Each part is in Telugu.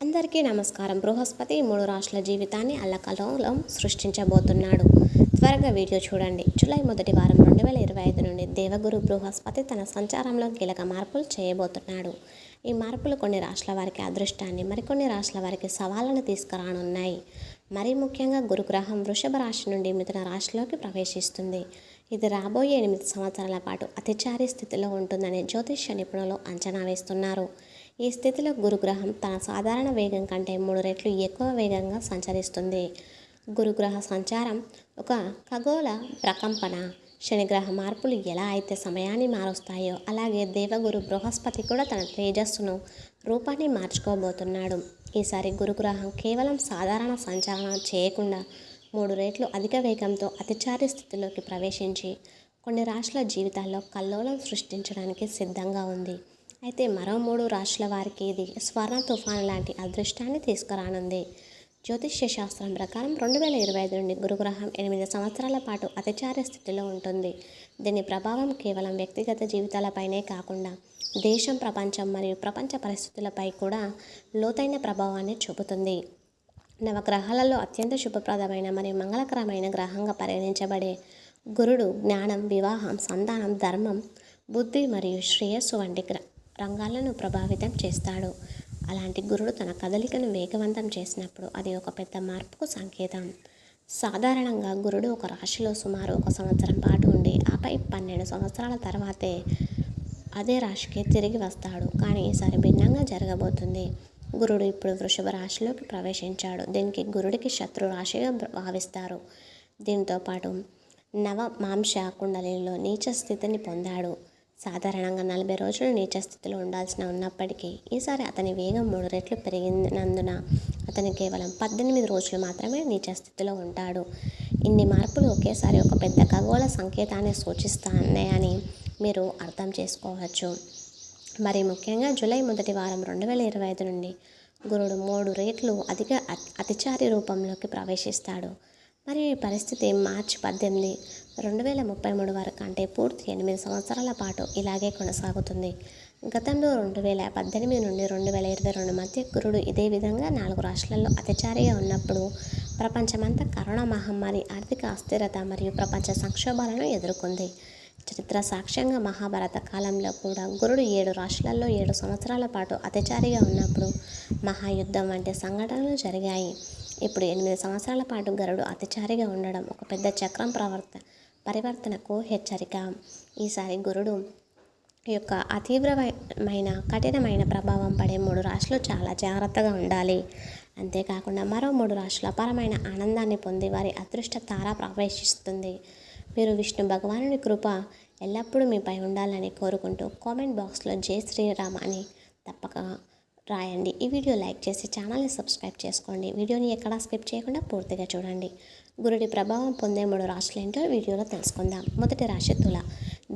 అందరికీ నమస్కారం. బృహస్పతి మూడు రాష్ట్రాల జీవితాన్ని అల్లకల్లోలం సృష్టించబోతున్నాడు. త్వరగా వీడియో చూడండి. జూలై మొదటి వారం రెండు వేల ఇరవై ఐదు నుండి దేవగురు బృహస్పతి తన సంచారంలో కీలక మార్పులు చేయబోతున్నాడు. ఈ మార్పులు కొన్ని రాష్ట్రాల వారికి అదృష్టాన్ని మరికొన్ని రాష్ట్రాల వారికి సవాళ్ళను తీసుకురానున్నాయి. మరీ ముఖ్యంగా గురుగ్రహం వృషభ రాశి నుండి మిథున రాశిలోకి ప్రవేశిస్తుంది. ఇది రాబోయే ఎనిమిది సంవత్సరాల పాటు అతిచారి స్థితిలో ఉంటుందని జ్యోతిష్య నిపుణులు అంచనా వేస్తున్నారు. ఈ స్థితిలో గురుగ్రహం తన సాధారణ వేగం కంటే మూడు రెట్లు ఎక్కువ వేగంగా సంచరిస్తుంది. గురుగ్రహ సంచారం ఒక ఖగోళ ప్రకంపన. శనిగ్రహ మార్పులు ఎలా అయితే సమయాన్ని మారుస్తాయో అలాగే దేవగురు బృహస్పతి కూడా తన తేజస్సును రూపాన్ని మార్చుకోబోతున్నాడు. ఈసారి గురుగ్రహం కేవలం సాధారణ సంచాలనం చేయకుండా మూడు రెట్లు అధిక వేగంతో అతిచారి స్థితిలోకి ప్రవేశించి కొన్ని రాష్ట్రాల జీవితాల్లో కల్లోలం సృష్టించడానికి సిద్ధంగా ఉంది. అయితే మరో మూడు రాష్ట్రాల వారికి ఇది స్వర్ణ తుఫాను లాంటి అదృష్టాన్ని తీసుకురానుంది. జ్యోతిష్య శాస్త్రం ప్రకారం రెండు వేల ఇరవై ఐదు నుండి గురుగ్రహం ఎనిమిది సంవత్సరాల పాటు అతిచార స్థితిలో ఉంటుంది. దీని ప్రభావం కేవలం వ్యక్తిగత జీవితాలపైనే కాకుండా దేశం ప్రపంచం మరియు ప్రపంచ పరిస్థితులపై కూడా లోతైన ప్రభావాన్ని చూపుతుంది. నవగ్రహాలలో అత్యంత శుభప్రదమైన మరియు మంగళకరమైన గ్రహంగా పరిగణించబడే గురుడు జ్ఞానం వివాహం సంతానం ధర్మం బుద్ధి మరియు శ్రేయస్సు వంటి గ్ర రంగాలను ప్రభావితం చేస్తాడు. అలాంటి గురుడు తన కదలికను వేగవంతం చేసినప్పుడు అది ఒక పెద్ద మార్పుకు సంకేతం. సాధారణంగా గురుడు ఒక రాశిలో సుమారు ఒక సంవత్సరం పాటు ఉండి ఆపై పన్నెండు సంవత్సరాల తర్వాతే అదే రాశికి తిరిగి వస్తాడు. కానీ ఈసారి భిన్నంగా జరగబోతుంది. గురుడు ఇప్పుడు వృషభ రాశిలోకి ప్రవేశించాడు. దీనికి గురుడికి శత్రు రాశిగా భావిస్తారు. దీంతో పాటు నవ మాంస కుండలిలో నీచ స్థితిని పొందాడు. సాధారణంగా నలభై రోజులు నీచ స్థితిలో ఉండాల్సిన ఉన్నప్పటికీ ఈసారి అతని వేగం మూడు రెట్లు పెరిగినందున అతను కేవలం పద్దెనిమిది రోజులు మాత్రమే నీచ స్థితిలో ఉంటాడు. ఇన్ని మార్పులు ఒకేసారి ఒక పెద్ద ఖగోళ సంకేతాన్ని సూచిస్తున్నాయని మీరు అర్థం చేసుకోవచ్చు. మరి ముఖ్యంగా జూలై మొదటి వారం రెండు వేల ఇరవై ఐదు నుండి గురుడు మూడు రేట్లు అధిక అతిచారి రూపంలోకి ప్రవేశిస్తాడు. మరి పరిస్థితి మార్చి పద్దెనిమిది రెండు వేల ముప్పై మూడు వరకు అంటే పూర్తి ఎనిమిది సంవత్సరాల పాటు ఇలాగే కొనసాగుతుంది. గతంలో రెండు వేల పద్దెనిమిది నుండి రెండు వేల ఇరవై రెండు మధ్య గురుడు ఇదే విధంగా నాలుగు రాష్ట్రాల్లో అతిచారిగా ఉన్నప్పుడు ప్రపంచమంతా కరోనా మహమ్మారి ఆర్థిక అస్థిరత మరియు ప్రపంచ సంక్షోభాలను ఎదుర్కొంది. చరిత్ర సాక్ష్యంగా మహాభారత కాలంలో కూడా గురుడు ఏడు రాష్ట్రాల్లో ఏడు సంవత్సరాల పాటు అతిచారిగా ఉన్నప్పుడు మహాయుద్ధం వంటి సంఘటనలు జరిగాయి. ఇప్పుడు ఎనిమిది సంవత్సరాల పాటు గరుడు అతిచారిగా ఉండడం ఒక పెద్ద చక్రం ప్రవర్త పరివర్తనకు హెచ్చరిక. ఈసారి గురుడు యొక్క అతీవ్రమైన కఠినమైన ప్రభావం పడే మూడు రాశులు చాలా జాగ్రత్తగా ఉండాలి. అంతేకాకుండా మరో మూడు రాశుల అపారమైన ఆనందాన్ని పొంది వారి అదృష్ట తార ప్రవేశిస్తుంది. మీరు విష్ణు భగవానుని కృప ఎల్లప్పుడూ మీపై ఉండాలని కోరుకుంటూ కామెంట్ బాక్స్లో జై శ్రీరామ్ అని తప్పక రాయండి. ఈ వీడియో లైక్ చేసి ఛానల్ని సబ్స్క్రైబ్ చేసుకోండి. వీడియోని ఎక్కడా స్కిప్ చేయకుండా పూర్తిగా చూడండి. గురుడి ప్రభావం పొందే మూడు రాశులు ఏంటో వీడియోలో తెలుసుకుందాం. మొదటి రాశి తుల.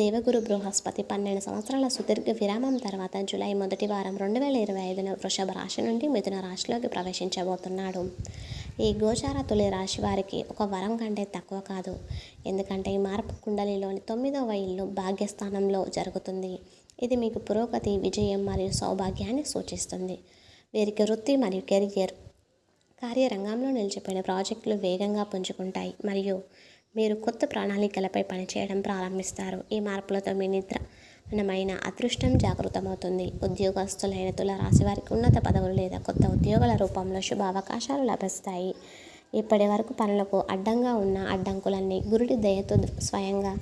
దేవగురు బృహస్పతి పన్నెండు సంవత్సరాల సుదీర్ఘ విరామం తర్వాత జూలై మొదటి వారం రెండు వేల ఇరవై ఐదున వృషభ రాశి నుండి మిథున రాశిలోకి ప్రవేశించబోతున్నాడు. ఈ గోచార తొలి రాశి వారికి ఒక వరం కంటే తక్కువ కాదు. ఎందుకంటే ఈ మార్పు కుండలిలోని తొమ్మిదవ ఇల్లు భాగ్యస్థానంలో జరుగుతుంది. ఇది మీకు పురోగతి విజయం మరియు సౌభాగ్యాన్ని సూచిస్తుంది. వీరికి వృత్తి మరియు కెరియర్ కార్యరంగంలో నిలిచిపోయిన ప్రాజెక్టులు వేగంగా పుంజుకుంటాయి మరియు మీరు కొత్త ప్రణాళికలపై పనిచేయడం ప్రారంభిస్తారు. ఈ మార్పులతో మీ నిద్రమైన అదృష్టం జాగృతమవుతుంది. ఉద్యోగస్తులైన తులరాశి వారికి ఉన్నత పదవులు లేదా కొత్త ఉద్యోగాల రూపంలో శుభ అవకాశాలు లభిస్తాయి. ఇప్పటి వరకు పనులకు అడ్డంగా ఉన్న అడ్డంకులన్నీ గురుడి దయతో స్వయంగా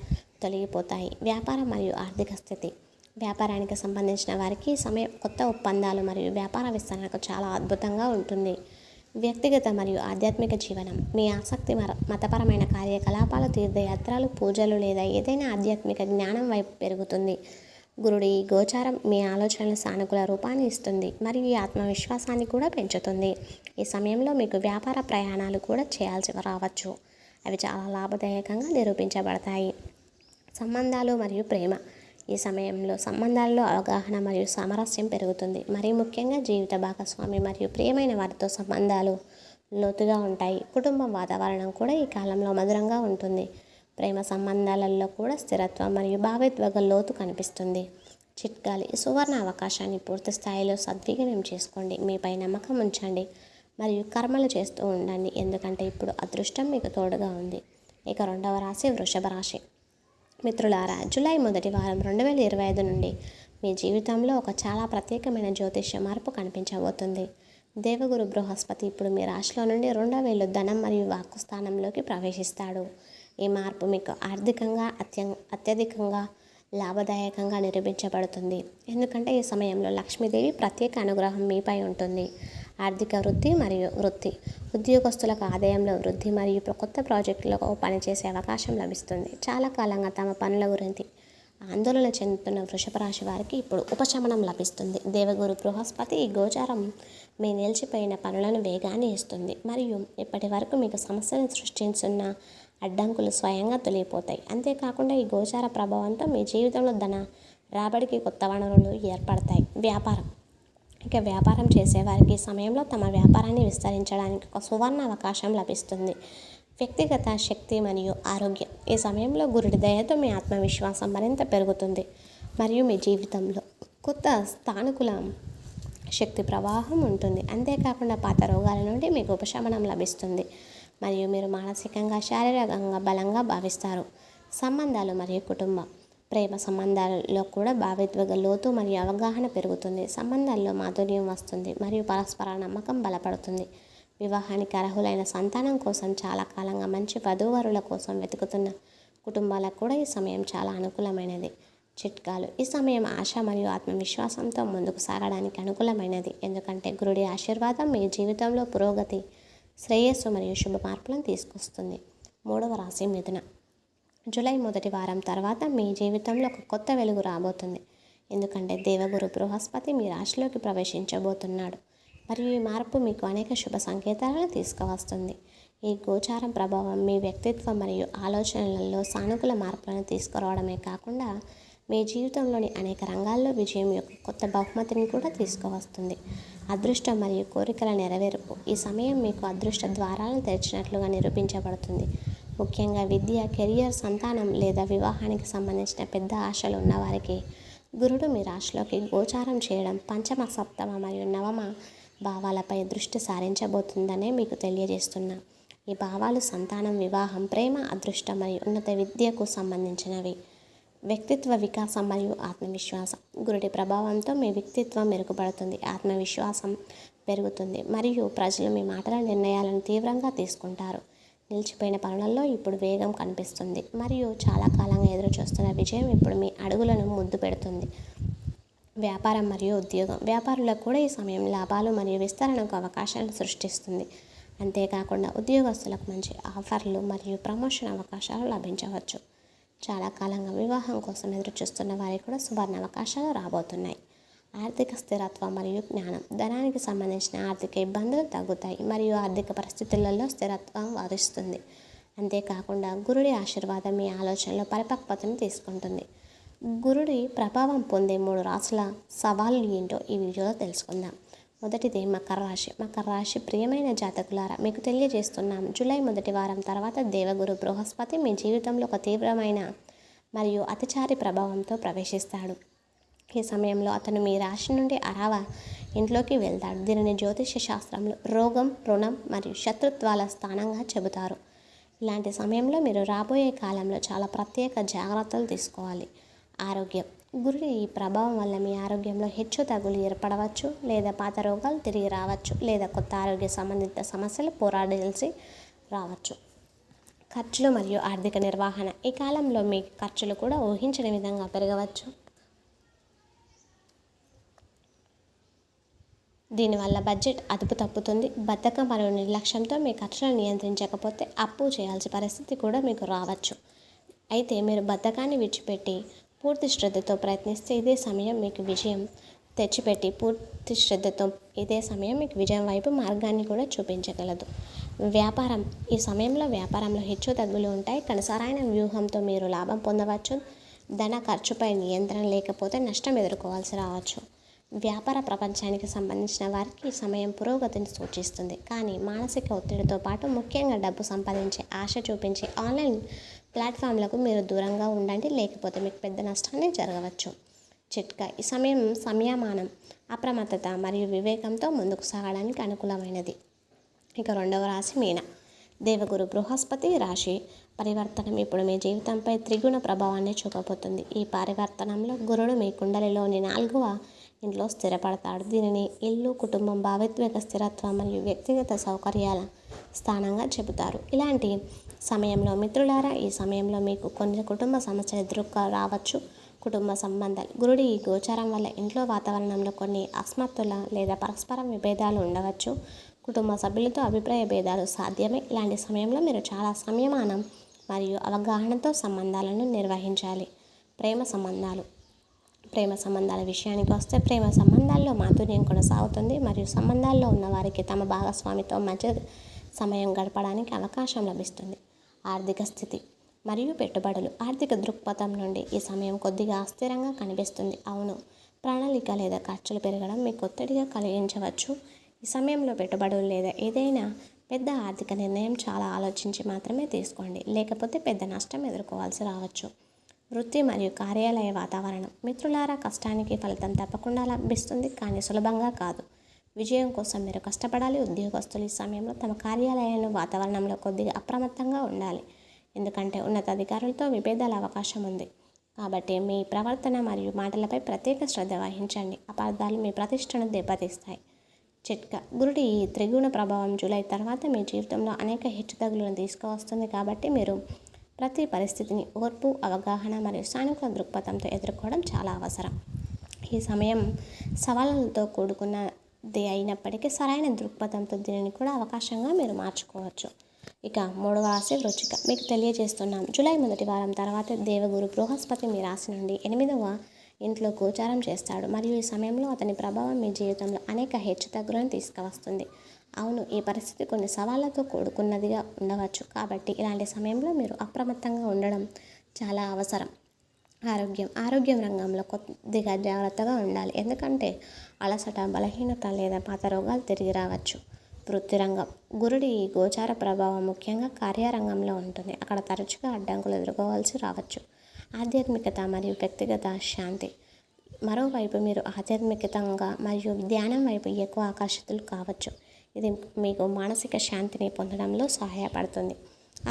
తొలగిపోతాయి. వ్యాపారం మరియు ఆర్థిక స్థితి వ్యాపారానికి సంబంధించిన వారికి సమయ కొత్త ఒప్పందాలు మరియు వ్యాపార విస్తరణకు చాలా అద్భుతంగా ఉంటుంది. వ్యక్తిగత మరియు ఆధ్యాత్మిక జీవనం మీ ఆసక్తి మతపరమైన కార్యకలాపాలు తీర్థయాత్రలు పూజలు లేదా ఏదైనా ఆధ్యాత్మిక జ్ఞానం వైపు పెరుగుతుంది. గురుడి ఈ గోచారం మీ ఆలోచనలు సానుకూల రూపాన్ని ఇస్తుంది మరియు ఈ ఆత్మవిశ్వాసాన్ని కూడా పెంచుతుంది. ఈ సమయంలో మీకు వ్యాపార ప్రయాణాలు కూడా చేయాల్సి రావచ్చు. అవి చాలా లాభదాయకంగా నిరూపించబడతాయి. సంబంధాలు మరియు ప్రేమ ఈ సమయంలో సంబంధాల్లో అవగాహన మరియు సామరస్యం పెరుగుతుంది. మరీ ముఖ్యంగా జీవిత భాగస్వామి మరియు ప్రియమైన వారితో సంబంధాలు లోతుగా ఉంటాయి. కుటుంబం వాతావరణం కూడా ఈ కాలంలో మధురంగా ఉంటుంది. ప్రేమ సంబంధాలలో కూడా స్థిరత్వం మరియు భావోద్వేగ లోతు కనిపిస్తుంది. చిట్కాలి సువర్ణ అవకాశాన్ని పూర్తి స్థాయిలో సద్వినియోగం చేసుకోండి. మీపై నమ్మకం ఉంచండి మరియు కర్మలు చేస్తూ ఉండండి. ఎందుకంటే ఇప్పుడు అదృష్టం మీకు తోడుగా ఉంది. ఇక రెండవ రాశి వృషభ రాశి. మిత్రులారా జూలై మొదటి వారం రెండు వేల ఇరవై ఐదు నుండి మీ జీవితంలో ఒక చాలా ప్రత్యేకమైన జ్యోతిష్య మార్పు కనిపించబోతుంది. దేవగురు బృహస్పతి ఇప్పుడు మీ రాశిలో నుండి రెండో వేలు ధనం మరియు వాక్కు స్థానంలోకి ప్రవేశిస్తాడు. ఈ మార్పు మీకు ఆర్థికంగా అత్య అత్యధికంగా లాభదాయకంగా నిరూపించబడుతుంది. ఎందుకంటే ఈ సమయంలో లక్ష్మీదేవి ప్రత్యేక అనుగ్రహం మీపై ఉంటుంది. ఆర్థిక వృద్ధి మరియు వృత్తి. ఉద్యోగస్తులకు ఆదాయంలో వృద్ధి మరియు కొత్త ప్రాజెక్టులకు పనిచేసే అవకాశం లభిస్తుంది. చాలా కాలంగా తమ పనుల గురించి ఆందోళన చెందుతున్న వృషభ రాశి వారికి ఇప్పుడు ఉపశమనం లభిస్తుంది. దేవగురు బృహస్పతి ఈ గోచారం మీ నిలిచిపోయిన పనులను వేగాన్ని ఇస్తుంది. మరియు ఇప్పటి వరకు మీకు సమస్యను సృష్టించున్న అడ్డంకులు స్వయంగా తొలగిపోతాయి. అంతేకాకుండా ఈ గోచార ప్రభావంతో మీ జీవితంలో ధన రాబడికి కొత్త వనరులు ఏర్పడతాయి. వ్యాపారం. ఇక వ్యాపారం చేసేవారికి సమయంలో తమ వ్యాపారాన్ని విస్తరించడానికి ఒక సువర్ణ అవకాశం లభిస్తుంది. వ్యక్తిగత శక్తి మరియు ఆరోగ్యం. ఈ సమయంలో గురుడి దయతో మీ ఆత్మవిశ్వాసం మరింత పెరుగుతుంది. మరియు మీ జీవితంలో కొత్త స్థానికుల శక్తి ప్రవాహం ఉంటుంది. అంతేకాకుండా పాత రోగాల నుండి మీకు ఉపశమనం లభిస్తుంది. మరియు మీరు మానసికంగా శారీరకంగా బలంగా భావిస్తారు. సంబంధాలు మరియు కుటుంబం. ప్రేమ సంబంధాలలో కూడా భావిత్వగ లోతు మరియు అవగాహన పెరుగుతుంది. సంబంధాల్లో మాధుర్యం వస్తుంది మరియు పరస్పర నమ్మకం బలపడుతుంది. వివాహానికి అర్హులైన సంతానం కోసం చాలా కాలంగా మంచి వధూవరుల కోసం వెతుకుతున్న కుటుంబాలకు కూడా ఈ సమయం చాలా అనుకూలమైనది. చిట్కాలు. ఈ సమయం ఆశ మరియు ఆత్మవిశ్వాసంతో ముందుకు సాగడానికి అనుకూలమైనది. ఎందుకంటే గురుడి ఆశీర్వాదం మీ జీవితంలో పురోగతి శ్రేయస్సు మరియు శుభ మార్పులను తీసుకొస్తుంది. మూడవ రాశి మిథున. జూలై మొదటి వారం తర్వాత మీ జీవితంలో ఒక కొత్త వెలుగు రాబోతుంది. ఎందుకంటే దేవగురు బృహస్పతి మీ రాశిలోకి ప్రవేశించబోతున్నాడు. మరియు ఈ మార్పు మీకు అనేక శుభ సంకేతాలను తీసుకువస్తుంది. ఈ గోచారం ప్రభావం మీ వ్యక్తిత్వం మరియు ఆలోచనలలో సానుకూల మార్పులను తీసుకురావడమే కాకుండా మీ జీవితంలోని అనేక రంగాల్లో విజయం యొక్క కొత్త బహుమతిని కూడా తీసుకువస్తుంది. అదృష్టం మరియు కోరికల నెరవేర్పు ఈ సమయం మీకు అదృష్ట ద్వారాలను తెరిచినట్లుగా నిరూపించబడుతుంది. ముఖ్యంగా విద్య కెరియర్ సంతానం లేదా వివాహానికి సంబంధించిన పెద్ద ఆశలు ఉన్నవారికి గురుడు మీ రాశిలోకి గోచారం చేయడం పంచమ సప్తమ మరియు నవమ భావాలపై దృష్టి సారించబోతుందనే మీకు తెలియజేస్తున్నా. ఈ భావాలు సంతానం వివాహం ప్రేమ అదృష్టం మరియు ఉన్నత విద్యకు సంబంధించినవి. వ్యక్తిత్వ వికాసం మరియు ఆత్మవిశ్వాసం. గురుడి ప్రభావంతో మీ వ్యక్తిత్వం మెరుగుపడుతుంది ఆత్మవిశ్వాసం పెరుగుతుంది మరియు ప్రజలు మీ మాటల నిర్ణయాలను తీవ్రంగా తీసుకుంటారు. నిలిచిపోయిన పనులలో ఇప్పుడు వేగం కనిపిస్తుంది. మరియు చాలా కాలంగా ఎదురు చూస్తున్న విజయం ఇప్పుడు మీ అడుగులను ముద్దు పెడుతుంది. వ్యాపారం మరియు ఉద్యోగం. వ్యాపారులకు కూడా ఈ సమయం లాభాలు మరియు విస్తరణకు అవకాశాలను సృష్టిస్తుంది. అంతేకాకుండా ఉద్యోగస్తులకు మంచి ఆఫర్లు మరియు ప్రమోషన్ అవకాశాలు లభించవచ్చు. చాలా కాలంగా వివాహం కోసం ఎదురు చూస్తున్న వారికి కూడా సువర్ణ అవకాశాలు రాబోతున్నాయి. ఆర్థిక స్థిరత్వం మరియు జ్ఞానం. ధనానికి సంబంధించిన ఆర్థిక ఇబ్బందులు తగ్గుతాయి మరియు ఆర్థిక పరిస్థితులలో స్థిరత్వం వరిస్తుంది. అంతేకాకుండా గురుడి ఆశీర్వాదం మీ ఆలోచనలో పరిపక్వతను తీసుకుంటుంది. గురుడి ప్రభావం పొందే మూడు రాసుల సవాళ్ళు ఏంటో ఈ వీడియోలో తెలుసుకుందాం. మొదటిది మకర రాశి. మకర రాశి ప్రియమైన జాతకులారా మీకు తెలియజేస్తున్నాం జూలై మొదటి వారం తర్వాత దేవగురు బృహస్పతి మీ జీవితంలో ఒక తీవ్రమైన మరియు అతిచారి ప్రభావంతో ప్రవేశిస్తాడు. ఈ సమయంలో అతను మీ రాశి నుండి అరావ ఇంట్లోకి వెళ్తాడు. దీనిని జ్యోతిష శాస్త్రంలో రోగం రుణం మరియు శత్రుత్వాల స్థానంగా చెబుతారు. ఇలాంటి సమయంలో మీరు రాబోయే కాలంలో చాలా ప్రత్యేక జాగ్రత్తలు తీసుకోవాలి. ఆరోగ్యం. గురుడి ఈ ప్రభావం వల్ల మీ ఆరోగ్యంలో హెచ్చు తగులు ఏర్పడవచ్చు లేదా పాత రోగాలు తిరిగి రావచ్చు లేదా కొత్త ఆరోగ్య సంబంధిత సమస్యలు పోరాడాల్సి రావచ్చు. ఖర్చులు మరియు ఆర్థిక నిర్వహణ. ఈ కాలంలో మీ ఖర్చులు కూడా ఊహించని విధంగా పెరగవచ్చు. దీనివల్ల బడ్జెట్ అదుపు తప్పుతుంది. బద్ధకం మరియు నిర్లక్ష్యంతో మీ ఖర్చులను నియంత్రించకపోతే అప్పు చేయాల్సిన పరిస్థితి కూడా మీకు రావచ్చు. అయితే మీరు బద్ధకాన్ని విడిచిపెట్టి పూర్తి శ్రద్ధతో ప్రయత్నిస్తే ఇదే సమయం మీకు విజయం. తెచ్చిపెట్టి పూర్తి శ్రద్ధతో ఇదే సమయం మీకు విజయం వైపు మార్గాన్ని కూడా చూపించగలదు. వ్యాపారం ఈ సమయంలో వ్యాపారంలో హెచ్చు తగ్గులు ఉంటాయి. కనసరైన వ్యూహంతో మీరు లాభం పొందవచ్చు. ధన ఖర్చుపై నియంత్రణ లేకపోతే నష్టం ఎదుర్కోవాల్సి రావచ్చు. వ్యాపార ప్రపంచానికి సంబంధించిన వారికి సమయం పురోగతిని సూచిస్తుంది. కానీ మానసిక ఒత్తిడితో పాటు ముఖ్యంగా డబ్బు సంపాదించే ఆశ చూపించే ఆన్లైన్ ప్లాట్ఫామ్లకు మీరు దూరంగా ఉండండి. లేకపోతే మీకు పెద్ద నష్టాన్ని జరగవచ్చు. చిట్కా ఈ సమయం సంయమానం అప్రమత్తత మరియు వివేకంతో ముందుకు సాగడానికి అనుకూలమైనది. ఇక రెండవ రాశి మీన. దేవగురు బృహస్పతి రాశి పరివర్తనం ఇప్పుడు మీ జీవితంపై త్రిగుణ ప్రభావాన్ని చూపబోతుంది. ఈ పరివర్తనంలో గురుడు మీ కుండలిలోని నాలుగవ ఇంట్లో స్థిరపడతాడు. దీనిని ఇల్లు కుటుంబం భావిత్విక స్థిరత్వం మరియు వ్యక్తిగత సౌకర్యాల స్థానంగా చెబుతారు. ఇలాంటి సమయంలో మిత్రులారా ఈ సమయంలో మీకు కొన్ని కుటుంబ సమస్యలు ఎదురుగా రావచ్చు. కుటుంబ సంబంధాలు. గురుడి ఈ గోచారం వల్ల ఇంట్లో వాతావరణంలో కొన్ని అస్మత్తుల లేదా పరస్పరం విభేదాలు ఉండవచ్చు. కుటుంబ సభ్యులతో అభిప్రాయ భేదాలు సాధ్యమే. ఇలాంటి సమయంలో మీరు చాలా సంయమానం మరియు అవగాహనతో సంబంధాలను నిర్వహించాలి. ప్రేమ సంబంధాలు. ప్రేమ సంబంధాల విషయానికి వస్తే ప్రేమ సంబంధాల్లో మాధుర్యం కొనసాగుతుంది. మరియు సంబంధాల్లో ఉన్న వారికి తమ భాగస్వామితో మంచి సమయం గడపడానికి అవకాశం లభిస్తుంది. ఆర్థిక స్థితి మరియు పెట్టుబడులు. ఆర్థిక దృక్పథం నుండి ఈ సమయం కొద్దిగా అస్థిరంగా కనిపిస్తుంది. అవును ప్రణాళిక లేదా ఖర్చులు పెరగడం మీకు ఒత్తిడిగా కలిగించవచ్చు. ఈ సమయంలో పెట్టుబడులు లేదా ఏదైనా పెద్ద ఆర్థిక నిర్ణయం చాలా ఆలోచించి మాత్రమే తీసుకోండి. లేకపోతే పెద్ద నష్టం ఎదుర్కోవాల్సి రావచ్చు. వృత్తి మరియు కార్యాలయ వాతావరణం. మిత్రులారా కష్టానికి ఫలితం తప్పకుండా లభిస్తుంది కానీ సులభంగా కాదు. విజయం కోసం మీరు కష్టపడాలి. ఉద్యోగస్తులు ఈ సమయంలో తమ కార్యాలయాలను వాతావరణంలో కొద్దిగా అప్రమత్తంగా ఉండాలి. ఎందుకంటే ఉన్నతాధికారులతో విభేదాల అవకాశం ఉంది. కాబట్టి మీ ప్రవర్తన మరియు మాటలపై ప్రత్యేక శ్రద్ధ వహించండి. అపార్థాలు మీ ప్రతిష్టను దెబ్బతీస్తాయి. చిట్కా. గురుడి ఈ త్రిగుణ ప్రభావం జూలై తర్వాత మీ జీవితంలో అనేక హెచ్చుతగులను తీసుకువస్తుంది కాబట్టి మీరు ప్రతి పరిస్థితిని ఓర్పు అవగాహన మరియు సానుకూల దృక్పథంతో ఎదుర్కోవడం చాలా అవసరం. ఈ సమయం సవాళ్ళతో కూడుకున్నది అయినప్పటికీ సరైన దృక్పథంతో దీనిని కూడా అవకాశంగా మీరు మార్చుకోవచ్చు. ఇక మూడవ రాశి వృచ్చిక. మీకు తెలియజేస్తున్నాం. జూలై మొదటి వారం తర్వాత దేవగురు బృహస్పతి మీ రాశి నుండి ఎనిమిదవ ఇంట్లో గోచారం చేస్తాడు. మరియు ఈ సమయంలో అతని ప్రభావం మీ జీవితంలో అనేక హెచ్చుతగ్గులను తీసుకువస్తుంది. అవును ఈ పరిస్థితి కొన్ని సవాళ్ళతో కూడుకున్నదిగా ఉండవచ్చు. కాబట్టి ఇలాంటి సమయంలో మీరు అప్రమత్తంగా ఉండడం చాలా అవసరం. ఆరోగ్యం ఆరోగ్యం రంగంలో కొద్దిగా జాగ్రత్తగా ఉండాలి. ఎందుకంటే అలసట బలహీనత లేదా పాత రోగాలు తిరిగి రావచ్చు. వృత్తి రంగం గురుడి ఈ గోచార ప్రభావం ముఖ్యంగా కార్యరంగంలో ఉంటుంది. అక్కడ తరచుగా అడ్డంకులు ఎదుర్కోవాల్సి రావచ్చు. ఆధ్యాత్మికత మరియు వ్యక్తిగత శాంతి. మరోవైపు మీరు ఆధ్యాత్మికతంగా మరియు ధ్యానం వైపు ఎక్కువ ఆకర్షితులు కావచ్చు. ఇది మీకు మానసిక శాంతిని పొందడంలో సహాయపడుతుంది.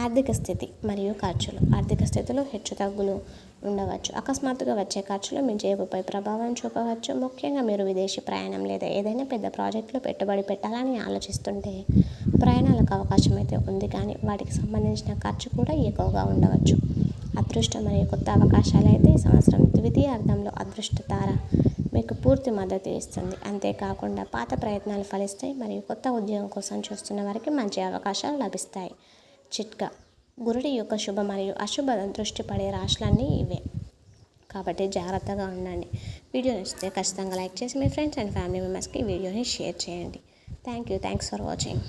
ఆర్థిక స్థితి మరియు ఖర్చులు. ఆర్థిక స్థితిలో హెచ్చుతగ్గులు ఉండవచ్చు. అకస్మాత్తుగా వచ్చే ఖర్చులు మీ జేబుపై ప్రభావం చూపవచ్చు. ముఖ్యంగా మీరు విదేశీ ప్రయాణం లేదా ఏదైనా పెద్ద ప్రాజెక్టులో పెట్టుబడి పెట్టాలని ఆలోచిస్తుంటే ప్రయాణాలకు అవకాశం అయితే ఉంది కానీ వాటికి సంబంధించిన ఖర్చు కూడా ఎక్కువగా ఉండవచ్చు. అదృష్టం మరియు కొత్త అవకాశాలు అయితే ఈ సంవత్సరం ద్వితీయ అర్థంలో అదృష్ట తార మీకు పూర్తి మద్దతు ఇస్తుంది. అంతేకాకుండా పాత ప్రయత్నాలు ఫలిస్తాయి మరియు కొత్త ఉద్యోగం కోసం చూస్తున్న వారికి మంచి అవకాశాలు లభిస్తాయి. చిట్కా. గురుడి యొక్క శుభ మరియు అశుభ దృష్టి పడే రాశులన్నీ ఇవే. కాబట్టి జాగ్రత్తగా ఉండండి. వీడియో నచ్చితే ఖచ్చితంగా లైక్ చేసి మీ ఫ్రెండ్స్ అండ్ ఫ్యామిలీ మెంబర్స్కి వీడియోని షేర్ చేయండి. Thank you thanks for watching.